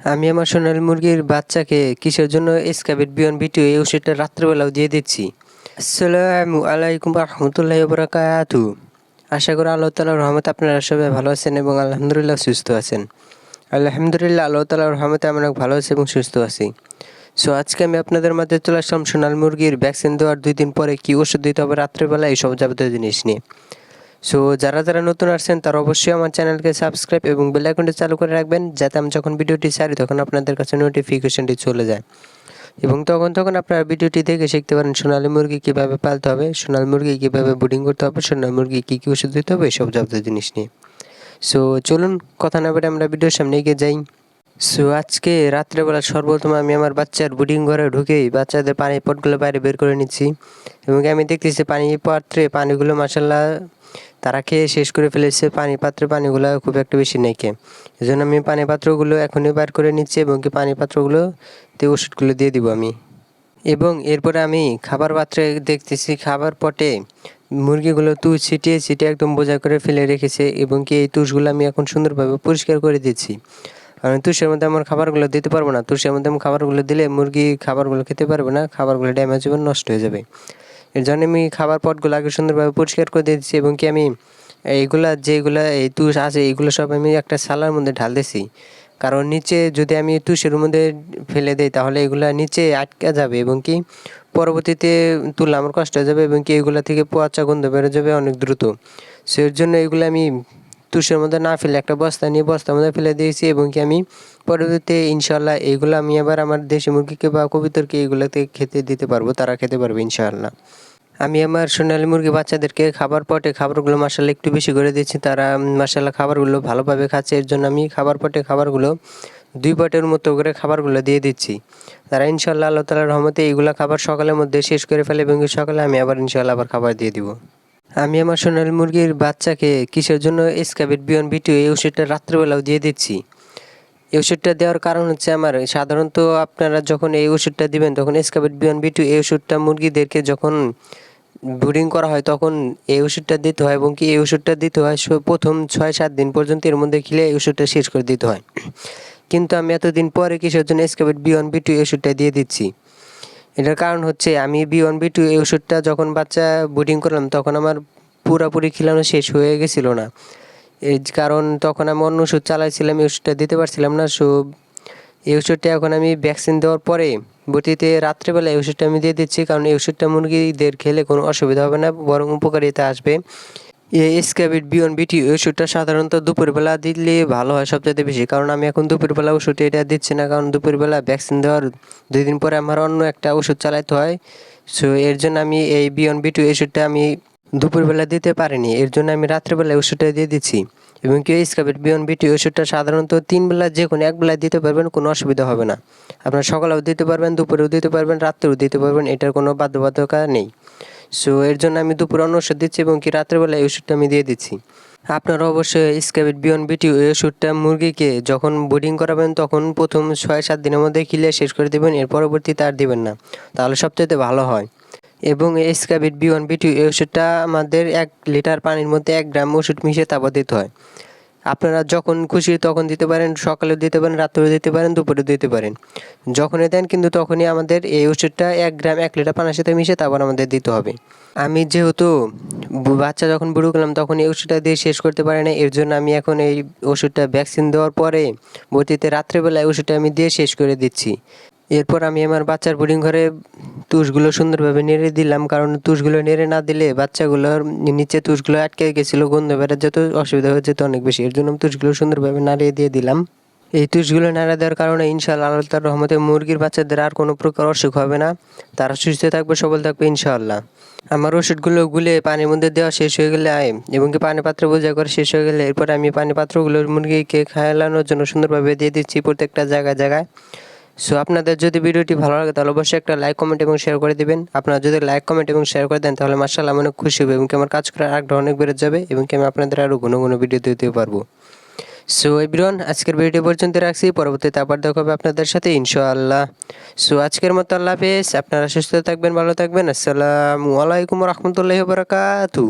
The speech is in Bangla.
আমি আমার সোনালী মুরগির বাচ্চাকে কিসের জন্য স্ক্যাবিট বিয়ন ভিটিও এই ওষুধটা রাত্রেবেলাও দিয়ে দিচ্ছি। আসসালামু আলাইকুম রহমতুল্লাহ বরাকাতু আশা করি আল্লাহ তালার রহমতে আপনারা সবাই ভালো আছেন এবং আলহামদুলিল্লাহ সুস্থ আছেন। আলহামদুলিল্লাহ আল্লাহ তালার রহমতে আমি অনেক ভালো আছি এবং সুস্থ আছি। সো আজকে আমি আপনাদের মাঝে চলে আসলাম সোনাল মুরগির ভ্যাকসিন দেওয়ার দুই দিন পরে কী ওষুধ দিতে হবে রাত্রেবেলা এইসব যাবতীয় জিনিস নিয়ে। সো যারা যারা নতুন আসছেন, তারা অবশ্যই আমার চ্যানেলকে সাবস্ক্রাইব এবং বেল আইকনটি চালু করে রাখবেন, যাতে আমি যখন ভিডিওটি ছাড়ি, তখন আপনাদের কাছে নোটিফিকেশনটি চলে যায়। এবং তখন তখন আপনারা ভিডিওটি দেখে শিখতে পারেন সোনালী মুরগি কীভাবে পালতে হবে, সোনালী মুরগি কীভাবে বুডিং করতে হবে, সোনালী মুরগি কী কী ওষুধ দিতে হবে, এসব যাবতীয় জিনিস নিয়ে। সো চলুন, কথা না বলে আমরা ভিডিওর সামনে এগিয়ে যাই। সো আজকে রাত্রেবেলা সর্বপ্রথম আমি আমার বাচ্চার বুডিং ঘরে ঢুকেই বাচ্চাদের পানি পটগুলো বাইরে বের করে নিচ্ছি। এবং আমি দেখতেছি পানি পাত্রে পানিগুলো মাসাল্লাহ তারা খেয়ে শেষ করে ফেলেছে। পানি পাত্রে পানিগুলো খুব একটা বেশি নেই খেয়ে। এই জন্য আমি পানি পাত্রগুলো এখনই বার করে নিচ্ছি এবং কি পানি পাত্রগুলোতে ওষুধগুলো দিয়ে দিব আমি। এবং এরপরে আমি খাবার পাত্রে দেখতেছি খাবার পটে মুরগিগুলো তুষ ছিটিয়ে ছিটিয়ে একদম বোঝা করে ফেলে রেখেছে এবং কি এই তুষগুলো আমি এখন সুন্দরভাবে পরিষ্কার করে দিচ্ছি। কারণ তুষের মধ্যে আমার খাবারগুলো দিতে পারব না। তুষের মধ্যে আমি খাবারগুলো দিলে মুরগি খাবারগুলো খেতে পারবে না, খাবারগুলো ড্যামেজ হবে নষ্ট হয়ে যাবে। এর জন্য আমি খাবার পটগুলো আগে সুন্দরভাবে পরিষ্কার করে দিয়েছি এবং কি আমি এইগুলা যেগুলা, এই তুষ আছে, এইগুলো সব আমি একটা সালার মধ্যে ঢাল দিছি কারণ নিচে যদি আমি তুষের মধ্যে ফেলে দিই, তাহলে এগুলা নিচে আটকা যাবে এবং কি পরবর্তীতে তুললে আমার কষ্ট হয়ে যাবে এবং কি এগুলা থেকে পচা গন্ধ বেরো যাবে অনেক দ্রুত। সেই জন্য এগুলো আমি তুষের মধ্যে না ফেলে একটা বস্তা নিয়ে বস্তার মধ্যে ফেলে দিয়েছি এবং কি আমি পরবর্তীতে ইনশাল্লাহ এইগুলো আমি আবার আমার দেশি মুরগিকে বা কবিতরকে এইগুলোতে খেতে দিতে পারব, তারা খেতে পারবে ইনশাআল্লাহ। আমি আমার সোনালি মুরগি বাচ্চাদেরকে খাবার পটে খাবারগুলো মাসাল্লাহ একটু বেশি করে দিচ্ছি, তারা মাসাল্লাহ খাবারগুলো ভালোভাবে খাচ্ছে, এর জন্য আমি খাবার পটে খাবারগুলো দুই পটের মতো করে খাবারগুলো দিয়ে দিচ্ছি। তারা ইনশাল্লাহ আল্লাহ তালার রহমতে এইগুলো খাবার সকালের মধ্যে শেষ করে ফেলে এবং সকালে আমি আবার ইনশাল্লাহ আবার খাবার দিয়ে দিব। আমি আমার সোনালী মুরগির বাচ্চাকে কিসের জন্য স্ক্যাবিট বিয়ন ভিটিও এই ওষুধটা রাত্রেবেলাও দিয়ে দিচ্ছি। এই ওষুধটা দেওয়ার কারণ হচ্ছে আমার, সাধারণত আপনারা যখন এই ওষুধটা দিবেন, তখন স্ক্যাবিট বিয়ন ভিটিও এই ওষুধটা মুরগিদেরকে যখন ব্রিডিং করা হয়, তখন এই ওষুধটা দিতে হয় এবং কি এই ওষুধটা দিতে হয় প্রথম ছয় সাত দিন পর্যন্ত এর মধ্যে খেলে এই ওষুধটা শেষ করে দিতে হয়। কিন্তু আমি এতদিন পরে কিসের জন্য স্ক্যাবিট বি ওয়ান বি টু এই ওষুধটা দিয়ে দিচ্ছি। এটার কারণ হচ্ছে আমি বি ওয়ান বি টু এই ওষুধটা যখন বাচ্চা ব্রিডিং করলাম, তখন আমার পুরাপুরি খিলানো শেষ হয়ে গেছিল না। এই কারণ তখন আমি অন্য ওষুধ চালাইছিলাম, এই ওষুধটা দিতে পারছিলাম না সো এই ওষুধটা এখন আমি ভ্যাকসিন দেওয়ার পরে বটিতে রাত্রেবেলা এই ওষুধটা আমি দিয়ে দিচ্ছি, কারণ এই ওষুধটা মুরগিদের খেলে কোনো অসুবিধা হবে না, বরং উপকারিতা আসবে। স্ক্যাবিট বিয়ন বিটি ওষুধটা সাধারণত দুপুরবেলা দিলে ভালো হয় সবচেয়ে বেশি। কারণ আমি এখন দুপুরবেলা ওষুধ এটা দিচ্ছি না, কারণ দুপুরবেলা ভ্যাকসিন দেওয়ার দুই দিন পরে আমার অন্য একটা ওষুধ চালাইতে হয়। সো এর জন্য আমি এই বিয়ন বিটু ওষুধটা আমি দুপুরবেলা দিতে পারিনি। এর জন্য আমি রাত্রেবেলা ওষুধটা দিয়ে দিচ্ছি। এবং কি স্কাবেট বিয়ন বিটি ওষুধটা সাধারণত তিন বেলা যে কোনো এক বেলায় দিতে পারবেন, কোনো অসুবিধা হবে না। আপনার সকালেও দিতে পারবেন, দুপুরেও দিতে পারবেন, রাত্রেও দিতে পারবেন, এটার কোনো বাধ্যবাধকতা নেই। সো এর জন্য আমি দুপুরে অন্য ওষুধ দিচ্ছি এবং কি রাত্রেবেলা এই ওষুধটা আমি দিয়ে দিচ্ছি। আপনারা অবশ্যই স্ক্যাবিট বিয়ন বিটি এই ওষুধটা মুরগিকে যখন ব্রিডিং করাবেন, তখন প্রথম ছয় সাত দিনের মধ্যে খিলে শেষ করে দেবেন, এর পরবর্তী তার দিবেন না। তাহলে সবচেয়ে ভালো হয়। এবং এই স্ক্যাবিট বি বিটি এই ওষুধটা আমাদের এক লিটার পানির মধ্যে এক গ্রাম ওষুধ মিশিয়ে তারপর দিতে হয়। আপনারা যখন খুশি তখন দিতে পারেন, সকালেও দিতে পারেন, রাত্রেও দিতে পারেন, দুপুরেও দিতে পারেন। যখনই দেন কিন্তু তখনই আমাদের এই ওষুধটা এক গ্রাম এক লিটার পানির সাথে মিশে তারপর আমাদের দিতে হবে। আমি যেহেতু বাচ্চা যখন বুড়ো করলাম তখন এই ওষুধটা দিয়ে শেষ করতে পারি না এর জন্য আমি এখন এই ওষুধটা ভ্যাকসিন দেওয়ার পরে ভর্তিতে রাত্রেবেলায় ওষুধটা আমি দিয়ে শেষ করে দিচ্ছি। এরপর আমি আমার বাচ্চার বোর্ডিং ঘরে তুষগুলো সুন্দরভাবে নেড়ে দিলাম, কারণ তুষগুলো নেড়ে না দিলে বাচ্চাগুলোর নিচে তুষগুলো আটকে গেছিল, গন্ধ বেড়ে যেত, অসুবিধা হয়ে যেত অনেক বেশি। এর জন্য তুষগুলো সুন্দরভাবে নাড়িয়ে দিয়ে দিলাম। এই তুষগুলো নাড়া দেওয়ার কারণে ইনশাআল্লাহ আল্লাহ তার রহমতে মুরগির বাচ্চাদের আর কোনো প্রকার অসুখ হবে না। তারা সুস্থ থাকবে, সবল থাকবে ইনশাআল্লাহ। আমার ওষুধগুলো গুলে পানির মধ্যে দেওয়া শেষ হয়ে গেলে আয়, এবং কি পানি পাত্র বোঝা করে শেষ হয়ে গেলে এরপর আমি পানি পাত্রগুলো মুরগিকে খাওয়ানোর জন্য সুন্দরভাবে দিয়ে দিচ্ছি প্রত্যেকটা জায়গায় জায়গায়। সো আপনাদের যদি ভিডিওটি ভালো লাগে, তাহলে অবশ্যই একটা লাইক কমেন্ট এবং শেয়ার করে দিবেন। আপনারা যদি লাইক কমেন্ট এবং শেয়ার করে দেন, তাহলে মার্শাল্লাহ আমি অনেক খুশি হবে এবং কি আমার কাজ করার আগ্রহ অনেক বেড়ে যাবে এবং কি আমি আপনাদের আরও ঘন ঘন ভিডিও দিতে পারব। সো এভরিওয়ান আজকের ভিডিও পর্যন্ত রাখছি। পরবর্তীতে আবার দেখা হবে আপনাদের সাথে, ইনশাআল্লাহ। সো আজকের মতো আল্লাহ হাফেজ। আপনারা সুস্থ থাকবেন, ভালো থাকবেন। আসসালামু আলাইকুম রহমতুল্লাহ বারাকাতু